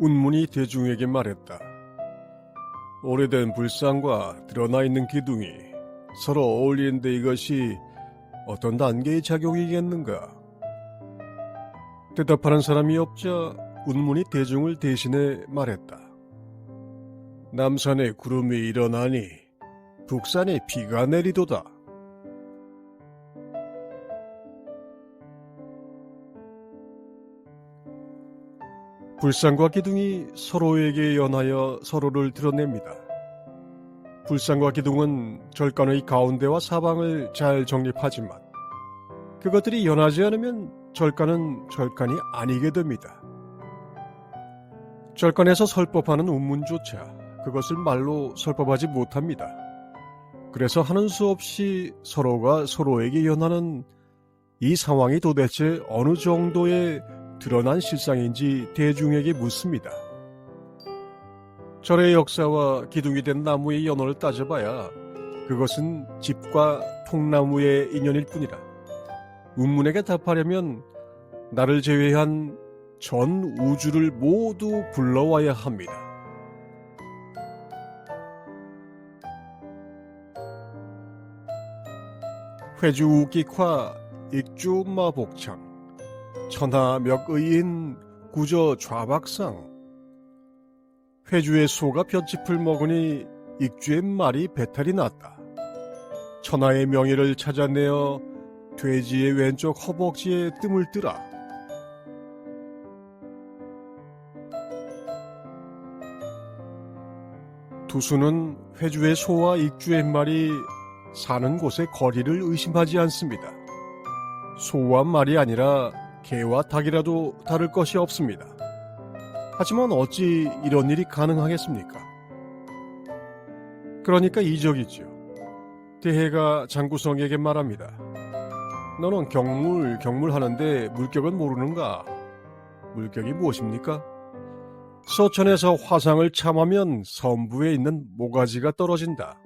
운문이 대중에게 말했다. 오래된 불상과 드러나 있는 기둥이 서로 어울리는데 이것이 어떤 단계의 작용이겠는가? 대답하는 사람이 없자 운문이 대중을 대신해 말했다. 남산에 구름이 일어나니 북산에 비가 내리도다. 불상과 기둥이 서로에게 연하여 서로를 드러냅니다. 불상과 기둥은 절간의 가운데와 사방을 잘 정립하지만 그것들이 연하지 않으면 절간은 절간이 아니게 됩니다. 절간에서 설법하는 운문조차 그것을 말로 설법하지 못합니다. 그래서 하는 수 없이 서로가 서로에게 연하는 이 상황이 도대체 어느 정도의 드러난 실상인지 대중에게 묻습니다. 절의 역사와 기둥이 된 나무의 연호를 따져봐야 그것은 집과 통나무의 인연일 뿐이라. 운문에게 답하려면 나를 제외한 전 우주를 모두 불러와야 합니다. 회주 우기화 익주 마복창 천하 멱의인 구저 좌박상 회주의 소가 볏짚을 먹으니 익주의 말이 배탈이 났다. 천하의 명예를 찾아내어 돼지의 왼쪽 허벅지에 뜸을 뜨라. 두수는 회주의 소와 익주의 말이 사는 곳의 거리를 의심하지 않습니다. 소와 말이 아니라 개와 닭이라도 다를 것이 없습니다. 하지만 어찌 이런 일이 가능하겠습니까? 그러니까 이적이지요. 대해가 장구성에게 말합니다. 너는 경물, 경물 하는데 물격은 모르는가? 물격이 무엇입니까? 서천에서 화상을 참하면 선부에 있는 모가지가 떨어진다.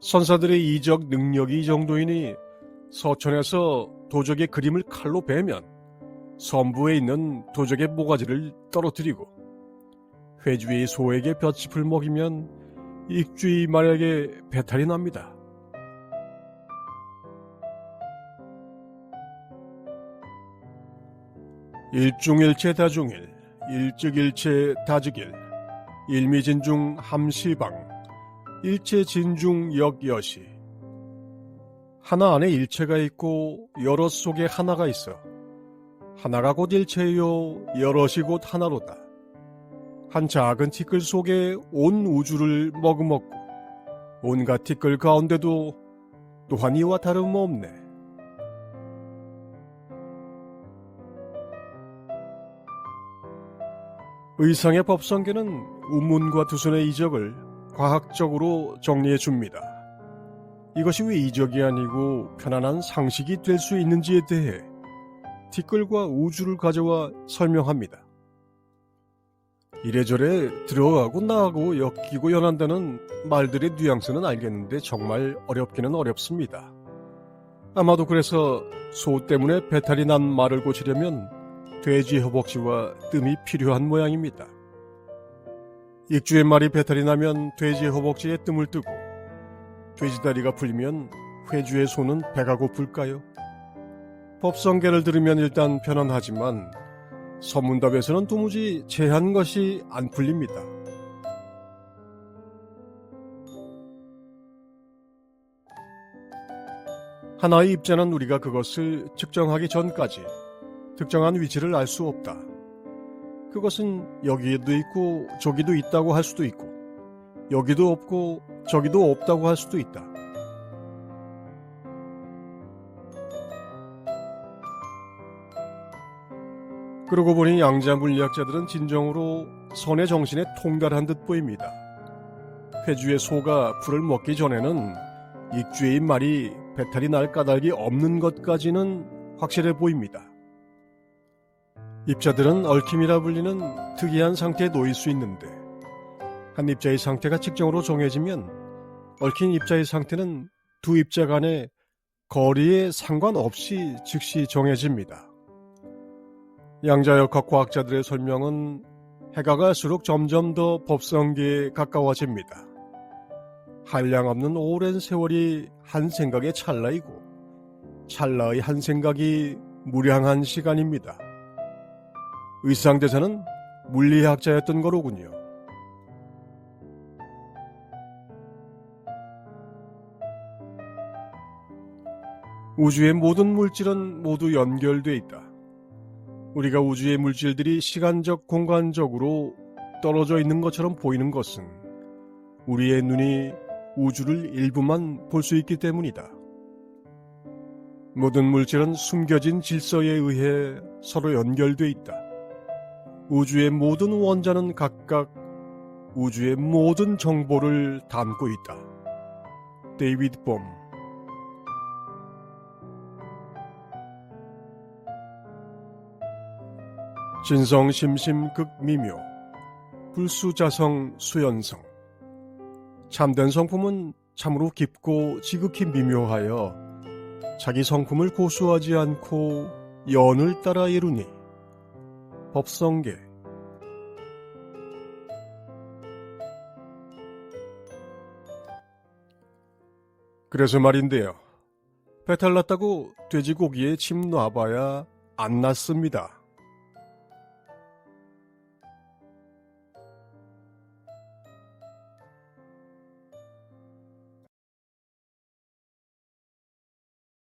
선사들의 이적 능력이 이 정도이니 서천에서 도적의 그림을 칼로 베면 선부에 있는 도적의 모가지를 떨어뜨리고 회주의 소에게 볏짚을 먹이면 익주의 말에게 배탈이 납니다. 일중일체 다중일, 일즉일체 다즉일, 일미진중 함시방, 일체진중 역여시. 하나 안에 일체가 있고 여럿 속에 하나가 있어. 하나가 곧 일체요, 여럿이 곧 하나로다. 한 작은 티끌 속에 온 우주를 머금었고, 온갖 티끌 가운데도 또한 이와 다름없네. 의상의 법성계는 운문과 두순의 이적을 과학적으로 정리해 줍니다. 이것이 왜 이적이 아니고 편안한 상식이 될 수 있는지에 대해 티끌과 우주를 가져와 설명합니다. 이래저래 들어가고 나가고 엮이고 연한다는 말들의 뉘앙스는 알겠는데 정말 어렵기는 어렵습니다. 아마도 그래서 소 때문에 배탈이 난 말을 고치려면 돼지 허벅지와 뜸이 필요한 모양입니다. 익주의 말이 배탈이 나면 돼지의 허벅지에 뜸을 뜨고 돼지 다리가 풀리면 회주의 손은 배가 고플까요? 법성계를 들으면 일단 편안하지만 서문답에서는 도무지 제한 것이 안 풀립니다. 하나의 입자는 우리가 그것을 측정하기 전까지 특정한 위치를 알 수 없다. 그것은 여기에도 있고 저기도 있다고 할 수도 있고 여기도 없고 저기도 없다고 할 수도 있다. 그러고 보니 양자 물리학자들은 진정으로 선의 정신에 통달한 듯 보입니다. 회주의 소가 풀을 먹기 전에는 익주의 말이 배탈이 날 까닭이 없는 것까지는 확실해 보입니다. 입자들은 얽힘이라 불리는 특이한 상태에 놓일 수 있는데 한 입자의 상태가 측정으로 정해지면 얽힌 입자의 상태는 두 입자 간의 거리에 상관없이 즉시 정해집니다. 양자역학 과학자들의 설명은 해가 갈수록 점점 더 법성계에 가까워집니다. 한량 없는 오랜 세월이 한 생각의 찰나이고 찰나의 한 생각이 무량한 시간입니다. 의상대사는 물리학자였던 거로군요. 우주의 모든 물질은 모두 연결돼 있다. 우리가 우주의 물질들이 시간적 공간적으로 떨어져 있는 것처럼 보이는 것은 우리의 눈이 우주를 일부만 볼 수 있기 때문이다. 모든 물질은 숨겨진 질서에 의해 서로 연결돼 있다. 우주의 모든 원자는 각각 우주의 모든 정보를 담고 있다. 데이비드 봄 진성심심 극미묘 불수자성 수연성. 참된 성품은 참으로 깊고 지극히 미묘하여 자기 성품을 고수하지 않고 연을 따라 이루니 법성계. 그래서 말인데요. 배탈 났다고 돼지고기에 침 놔봐야 안 났습니다